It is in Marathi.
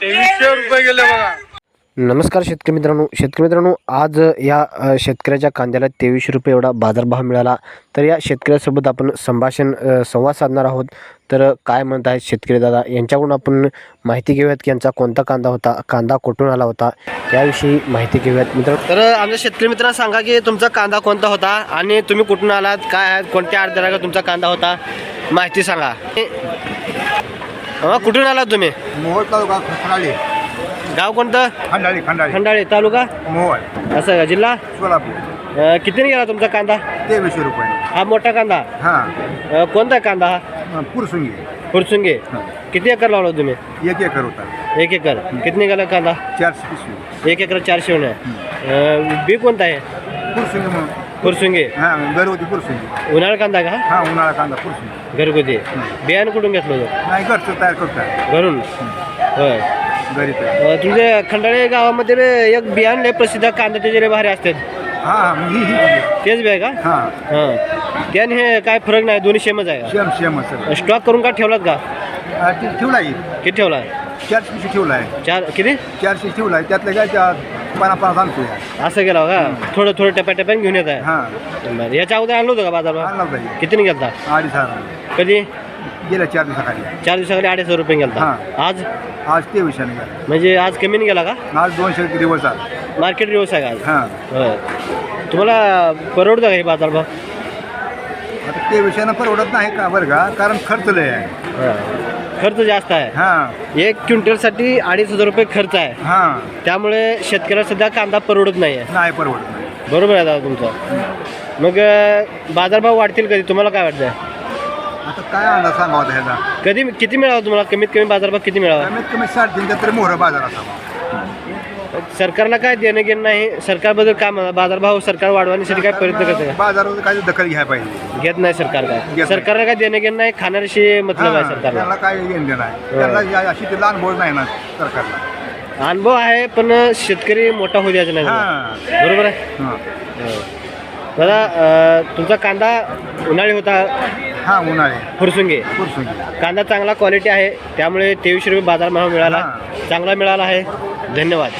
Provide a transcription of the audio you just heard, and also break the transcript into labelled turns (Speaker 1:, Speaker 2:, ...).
Speaker 1: तेवीसशे रुपये गेले बघा.
Speaker 2: नमस्कार शेतकरी मित्रांनो. शेतकरी मित्रांनो आज या शेतकऱ्याच्या कांद्याला तेवीसशे रुपये एवढा बाजारभाव मिळाला. तर या शेतकऱ्यासोबत आपण संभाषण संवाद साधणार आहोत. तर काय म्हणत आहेत शेतकरी दादा? यांच्याकडून आपण माहिती घेऊयात की यांचा कोणता कांदा होता कांदा कुठून आला होता? याविषयी माहिती घेऊयात. मित्र तर आमच्या शेतकरी मित्रांना सांगा की तुमचा कांदा कोणता होता आणि तुम्ही कुठून आलात काय आहेत कोणत्या अर्ध्याला तुमचा कांदा होता? माहिती सांगा. अ, कुठून आलात तुम्ही?
Speaker 1: मोहोळ तालुका खंडाळी.
Speaker 2: गाव कोणतं?
Speaker 1: खंडाळी खंडाळी.
Speaker 2: खंडाळे तालुका?
Speaker 1: मोहोळ.
Speaker 2: असं का जिल्हा?
Speaker 1: सोलापूर.
Speaker 2: अ, कितीने गेला तुमचा कांदा?
Speaker 1: तेवीसशे रुपये.
Speaker 2: हा मोठा कांदा?
Speaker 1: हां.
Speaker 2: अ, कोणता कांदा हा?
Speaker 1: पुरसुंगी.
Speaker 2: फुरसुंगे किती एकर लावला तुम्ही?
Speaker 1: एक एकर होता.
Speaker 2: एक एकर. किती निघाला कांदा?
Speaker 1: चारशे पिशवी.
Speaker 2: एक एकर चारशे होणे बी कोणता आहे?
Speaker 1: पुरसुंगी म्हणून.
Speaker 2: फुरसुंगे
Speaker 1: हां घरगुती पुरसुंगी.
Speaker 2: उन्हाळा कांदा का?
Speaker 1: हां उन्हाळा कांदा पुरसुंगी.
Speaker 2: घरगुती. बियाणं कुठून घेतलं होतं?
Speaker 1: नाही घरचं तयार करतात
Speaker 2: घरून? होय.
Speaker 1: घरी तयार.
Speaker 2: अ, तुमच्या खंडाळे गावामध्ये एक बियाण लय प्रसिद्ध कांदा त्याचे लय भारी असतात.
Speaker 1: हां हां ही ही
Speaker 2: तेच बी आहे का?
Speaker 1: हां.
Speaker 2: हां. त्याने हे काय फरक नाही दोन्ही सेमच आहे
Speaker 1: शेम शेम सर
Speaker 2: का स्टॉक करून का ठेवलात का?
Speaker 1: ठेवला
Speaker 2: किती ठेवला?
Speaker 1: चारशे ठेवला आहे.
Speaker 2: चार किती?
Speaker 1: चारशे ठेवला आहे. त्यातलं काय त्या पन्नास आणतोय
Speaker 2: असं गेला का? थोडं थोडं टप्प्याटप्प्याने घेऊन येत आहे.
Speaker 1: हां.
Speaker 2: बरं. याच्या अगोदर आणलं होतं का बाजारला
Speaker 1: आणला पाहिजे
Speaker 2: कितीने गेलता?
Speaker 1: अडीच हजार.
Speaker 2: कधी?
Speaker 1: गेल्या चार दिवसाखाली.
Speaker 2: चार दिवसाखाली अडीच हजार रुपये गेलता.
Speaker 1: हां.
Speaker 2: आज?
Speaker 1: आज तेवीसशेने गेला.
Speaker 2: म्हणजे आज कमीने गेला का?
Speaker 1: आज दोनशे दिवस आला
Speaker 2: मार्केट दिवस आहे का आज?
Speaker 1: हां.
Speaker 2: होय तुम्हाला परवडतं का हे बाजारभाव?
Speaker 1: आता ते विषयानं परवडत नाही का बरं का? कारण खर्च लय आहे.
Speaker 2: खर्च जास्त आहे.
Speaker 1: हां.
Speaker 2: एक क्विंटलसाठी अडीच हजार रुपये खर्च आहे.
Speaker 1: हां.
Speaker 2: त्यामुळे शेतकऱ्याला सध्या कांदा परवडत नाही आहे
Speaker 1: नाही परवडत नाही.
Speaker 2: बरोबर आहे दादा तुमचं. मग अं, बाजारभाव वाढतील कधी? तुम्हाला काय वाटतंय?
Speaker 1: आता काय अंदाज सांगावा आता ह्याचा
Speaker 2: कधी किती मिळावा तुम्हाला? कमीत कमी बाजारभाव किती मिळावा?
Speaker 1: कमीत कमी साडेतीनच्या तरी मोहरा बाजार असावा.
Speaker 2: सरकारला काय देणं घेणं नाही सरकारबद्दल काय म्हणा बाजारभाव सरकार वाढवण्यासाठी काय प्रयत्न करते?
Speaker 1: बाजारावर काय दखल घ्यायला पाहिजे.
Speaker 2: घेत नाही सरकार काय?
Speaker 1: नाही.
Speaker 2: सरकारला काय देणं घेणं नाही खाण्याशी मतलब आहे
Speaker 1: हां,
Speaker 2: सरकारला.
Speaker 1: त्यांना काय घेणं देणं आहे त्यांना या- अशी ते लहान बोल नाही ना सरकारला.
Speaker 2: अनुभव आहे पण शेतकरी मोठा होऊ द्यायचा नाही.
Speaker 1: हां.
Speaker 2: बरोबर आहे?
Speaker 1: हां.
Speaker 2: दादा अं, तुमचा कांदा उन्हाळी होता.
Speaker 1: हां उन्हाळे.
Speaker 2: फुरसुंगे. कांदा चांगला क्वालिटी आहे त्यामुळे तेवीसशे रुपये बाजारभाव मिळाला.
Speaker 1: हां.
Speaker 2: चांगला मिळाला आहे. धन्यवाद.